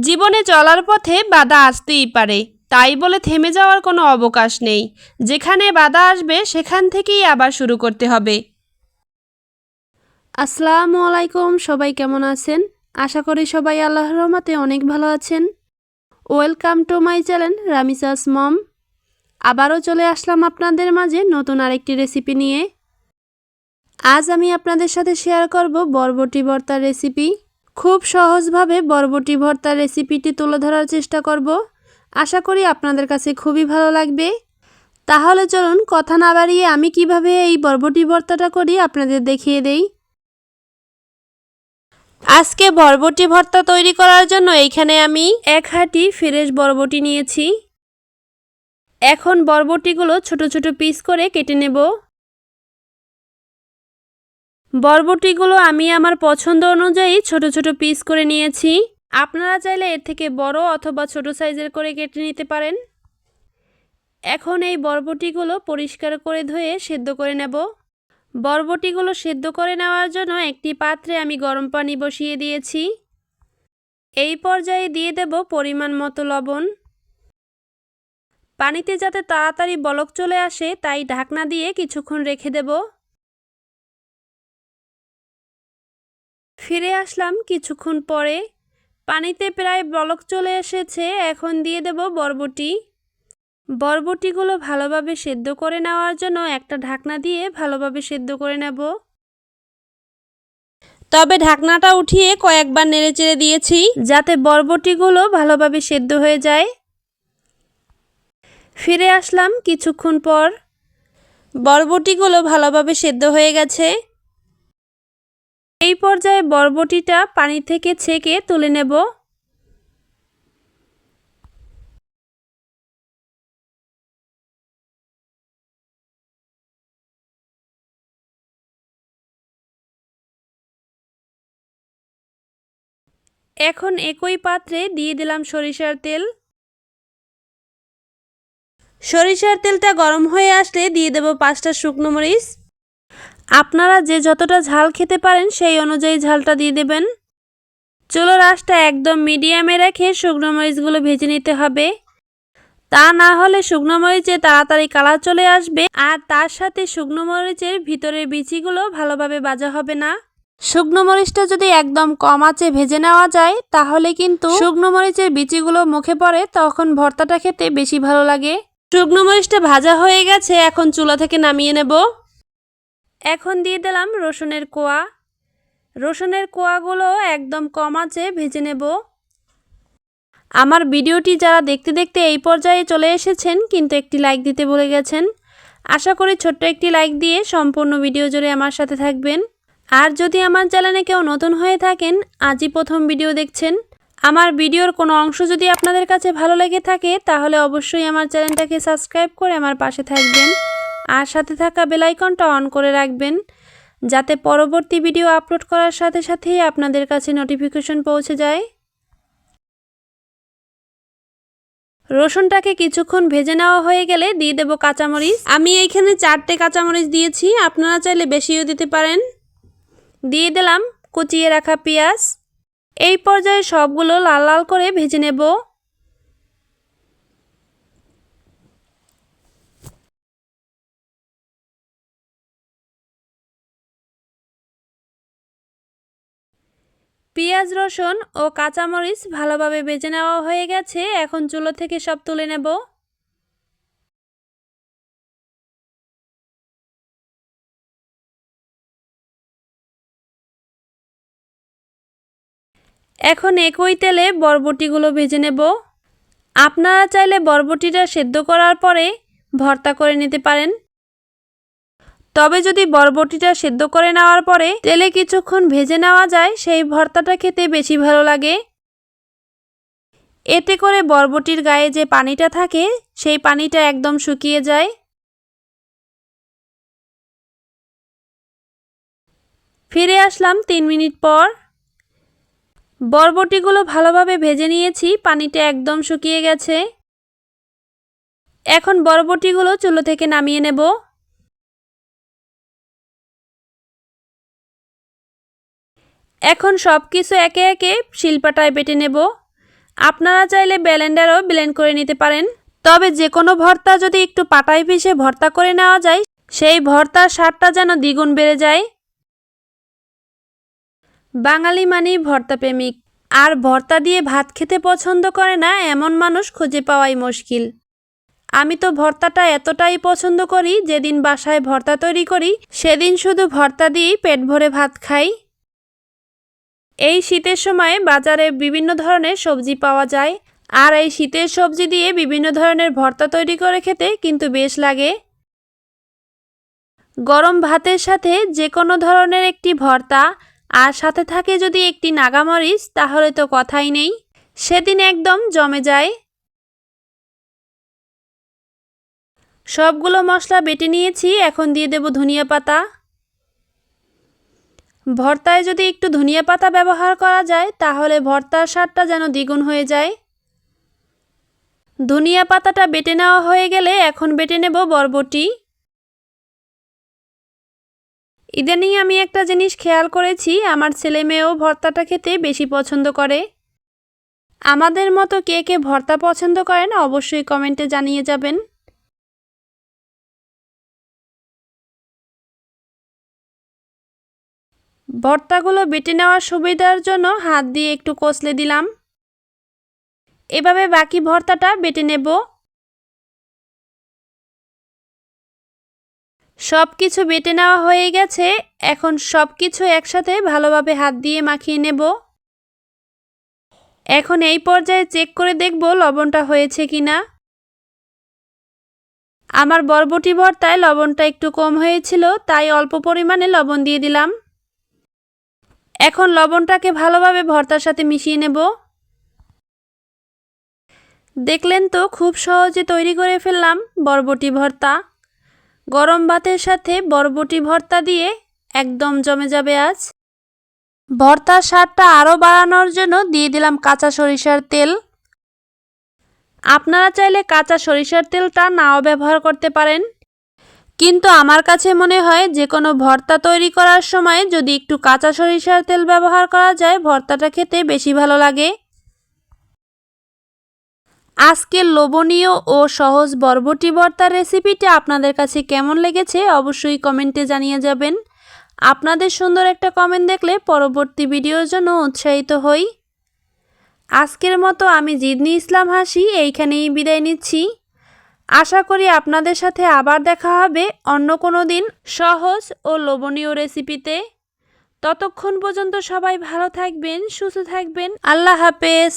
জীবনে চলার পথে বাধা আসতেই পারে। তাই বলে থেমে যাওয়ার কোনো অবকাশ নেই। যেখানে বাধা আসবে, সেখান থেকেই আবার শুরু করতে হবে। আসসালামু আলাইকুম, সবাই কেমন আছেন? আশা করি সবাই আল্লাহর রহমতে অনেক ভালো আছেন। Welcome to my channel, Ramisa's mom. আবারও চলে আসলাম আপনাদের মাঝে নতুন আরেকটি রেসিপি নিয়ে। আজ আমি আপনাদের সাথে শেয়ার করব বরবটি ভর্তার রেসিপি। খুব সহজভাবে বরবটি ভর্তার রেসিপিটি তুলে ধরার চেষ্টা করব। আশা করি আপনাদের কাছে খুবই ভালো লাগবে। তাহলে চলুন কথা না বাড়িয়ে আমি কীভাবে এই বরবটি ভর্তাটা করি আপনাদের দেখিয়ে দেই। আজকে বরবটি ভর্তা তৈরি করার জন্য এইখানে আমি এক হাঁটি ফ্রেশ বরবটি নিয়েছি। এখন বরবটিগুলো ছোট ছোট পিস করে কেটে নেব। বরবটিগুলো আমি আমার পছন্দ অনুযায়ী ছোট ছোট পিস করে নিয়েছি। আপনারা চাইলে এর থেকে বড় অথবা ছোট সাইজের করে কেটে নিতে পারেন। এখন এই বরবটিগুলো পরিষ্কার করে ধুয়ে সেদ্ধ করে নেব। বরবটিগুলো সেদ্ধ করে নেওয়ার জন্য একটি পাত্রে আমি গরম পানি বসিয়ে দিয়েছি। এই পর্যায়ে দিয়ে দেব পরিমাণ মতো লবণ। পানিতে যাতে তাড়াতাড়ি বলক চলে আসে, তাই ঢাকনা দিয়ে কিছুক্ষণ রেখে দেব। ফিরে আসলাম কিছুক্ষণ পরে। পানিতে প্রায় বলক চলে এসেছে, এখন দিয়ে দেব বরবটি। বরবটিগুলো ভালোভাবে সেদ্ধ করে নেওয়ার জন্য একটা ঢাকনা দিয়ে ভালোভাবে সেদ্ধ করে নেব। তবে ঢাকনাটা উঠিয়ে কয়েকবার নেড়েচেড়ে দিয়েছি, যাতে বরবটিগুলো ভালোভাবে সেদ্ধ হয়ে যায়। ফিরে আসলাম কিছুক্ষণ পর। বরবটিগুলো ভালোভাবে সেদ্ধ হয়ে গেছে। এই পর্যায়ে বরবটিটা পানি থেকে ছেঁকে তুলে নেব। এখন একই পাত্রে দিয়ে দিলাম সরিষার তেল। সরিষার তেলটা গরম হয়ে আসলে দিয়ে দেব পাঁচটা শুকনো মরিচ। আপনারা যে যতটা ঝাল খেতে পারেন, সেই অনুযায়ী ঝালটা দিয়ে দেবেন। চুলোর আঁচটা একদম মিডিয়ামে রেখে শুকনো মরিচগুলো ভেজে নিতে হবে। তা না হলে শুকনো মরিচে তাড়াতাড়ি কালার চলে আসবে আর তার সাথে শুকনো মরিচের ভিতরের বিচিগুলো ভালোভাবে ভাজা হবে না। শুকনো মরিচটা যদি একদম কম আঁচে ভেজে নেওয়া যায়, তাহলে কিন্তু শুকনো মরিচের বিচিগুলো মুখে পড়ে, তখন ভর্তাটা খেতে বেশি ভালো লাগে। শুকনো মরিচটা ভাজা হয়ে গেছে, এখন চুলা থেকে নামিয়ে নেব। এখন দিয়ে দিলাম রসুনের কোয়া। রসুনের কোয়াগুলো একদম কম আঁচে ভেজে নেব। আমার ভিডিওটি যারা দেখতে দেখতে এই পর্যায়ে চলে এসেছেন, কিন্তু একটি লাইক দিতে বলে গেছেন, আশা করি ছোট্ট একটি লাইক দিয়ে সম্পূর্ণ ভিডিও জুড়ে আমার সাথে থাকবেন। আর যদি আমার চ্যানেলে কেউ নতুন হয়ে থাকেন, আজই প্রথম ভিডিও দেখছেন। আমার ভিডিওর কোনো অংশ যদি আপনাদের কাছে ভালো লেগে থাকে, তাহলে অবশ্যই আমার চ্যানেলটাকে সাবস্ক্রাইব করে আমার পাশে থাকবেন। আর সাথে থাকা বেলাইকনটা অন করে রাখবেন, যাতে পরবর্তী ভিডিও আপলোড করার সাথে সাথেই আপনাদের কাছে নোটিফিকেশন পৌঁছে যায়। রসুনটাকে কিছুক্ষণ ভেজে নেওয়া হয়ে গেলে দিয়ে দেব কাঁচামরিচ। আমি এইখানে চারটে কাঁচামরিচ দিয়েছি, আপনারা চাইলে বেশিও দিতে পারেন। দিয়ে দিলাম কুচিয়ে রাখা পেঁয়াজ। এই পর্যায়ে সবগুলো লাল লাল করে ভেজে নেব। পেঁয়াজ, রসুন ও কাঁচামরিচ ভালোভাবে ভেজে নেওয়া হয়ে গেছে। এখন চুলো থেকে সব তুলে নেব। এখন একই তেলে বরবটিগুলো ভেজে নেব। আপনারা চাইলে বরবটিটা সেদ্ধ করার পরে ভর্তা করে নিতে পারেন। তবে যদি বরবটিটা সেদ্ধ করে নেওয়ার পরে তেলে কিছুক্ষণ ভেজে নেওয়া যায়, সেই ভর্তাটা খেতে বেশি ভালো লাগে। এতে করে বরবটির গায়ে যে পানিটা থাকে, সেই পানিটা একদম শুকিয়ে যায়। ফিরে আসলাম তিন মিনিট পর। বরবটিগুলো ভালোভাবে ভেজে নিয়েছি, পানিটা একদম শুকিয়ে গেছে। এখন বরবটিগুলো চুলো থেকে নামিয়ে নেব। এখন সব কিছু একে একে শিলপাটায় বেটে নেব। আপনারা চাইলে ব্লেন্ডারও ব্লেন্ড করে নিতে পারেন। তবে যে কোনো ভর্তা যদি একটু পাটায় পিষে ভর্তা করে নেওয়া যায়, সেই ভর্তার স্বাদটা যেন দ্বিগুণ বেড়ে যায়। বাঙালি মানেই ভর্তা প্রেমিক আর ভর্তা দিয়ে ভাত খেতে পছন্দ করে না এমন মানুষ খুঁজে পাওয়াই মুশকিল। আমি তো ভর্তাটা এতটাই পছন্দ করি, যেদিন বাসায় ভর্তা তৈরি করি, সেদিন শুধু ভর্তা দিয়েই পেট ভরে ভাত খাই। এই শীতের সময় বাজারে বিভিন্ন ধরনের সবজি পাওয়া যায়। আর এই শীতের সবজি দিয়ে বিভিন্ন ধরনের ভর্তা তৈরি করে খেতে কিন্তু বেশ লাগে। গরম ভাতের সাথে যে কোনো ধরনের একটি ভর্তা আর সাথে থাকে যদি একটি নাগামরিচ, তাহলে তো কথাই নেই। সেদিন একদম জমে যায়। সবগুলো মশলা বেটে নিয়েছি, এখন দিয়ে দেব ধনিয়া পাতা। ভর্তায় যদি একটু ধনিয়া পাতা ব্যবহার করা যায়, তাহলে ভর্তার স্বাদটা যেন দ্বিগুণ হয়ে যায়। ধনিয়া পাতাটা বেটে নেওয়া হয়ে গেলে এখন বেটে নেব বরবটি। ইদানিং আমি একটা জিনিস খেয়াল করেছি, আমার ছেলে মেয়েও ভর্তাটা খেতে বেশি পছন্দ করে। আমাদের মতো কে কে ভর্তা পছন্দ করেন অবশ্যই কমেন্টে জানিয়ে যাবেন। ভর্তাগুলো বেটে নেওয়ার সুবিধার জন্য হাত দিয়ে একটু কষলে দিলাম। এভাবে বাকি ভর্তাটা বেটে নেব। সব কিছু বেটে নেওয়া হয়ে গেছে। এখন সব কিছু একসাথে ভালোভাবে হাত দিয়ে মাখিয়ে নেব। এখন এই পর্যায়ে চেক করে দেখব লবণটা হয়েছে কি না আমার বরবটি ভর্তায় লবণটা একটু কম হয়েছিল, তাই অল্প পরিমাণে লবণ দিয়ে দিলাম। এখন লবণটাকে ভালোভাবে ভর্তার সাথে মিশিয়ে নেব। দেখলেন তো, খুব সহজে তৈরি করে ফেললাম বরবটি ভর্তা। গরম ভাতের সাথে বরবটি ভর্তা দিয়ে একদম জমে যাবে আজ। ভর্তার স্বাদটা আরও বাড়ানোর জন্য দিয়ে দিলাম কাঁচা সরিষার তেল। আপনারা চাইলে কাঁচা সরিষার তেলটা নাও ব্যবহার করতে পারেন। কিন্তু আমার কাছে মনে হয় যে কোনো ভর্তা তৈরি করার সময় যদি একটু কাঁচা সরিষার তেল ব্যবহার করা যায়, ভর্তাটা খেতে বেশি ভালো লাগে। আজকের লোভনীয় ও সহজ বরবটি ভর্তার রেসিপিটা আপনাদের কাছে কেমন লেগেছে অবশ্যই কমেন্টে জানিয়ে যাবেন। আপনাদের সুন্দর একটা কমেন্ট দেখলে পরবর্তী ভিডিওর জন্য উৎসাহিত হই। আজকের মতো আমি জিদনি ইসলাম হাসি, এইখানেই বিদায় নিচ্ছি। আশা করি আপনাদের সাথে আবার দেখা হবে অন্য কোনো দিন সহজ ও লোভনীয় রেসিপিতে। ততক্ষণ পর্যন্ত সবাই ভালো থাকবেন, সুস্থ থাকবেন। আল্লাহ হাফেজ।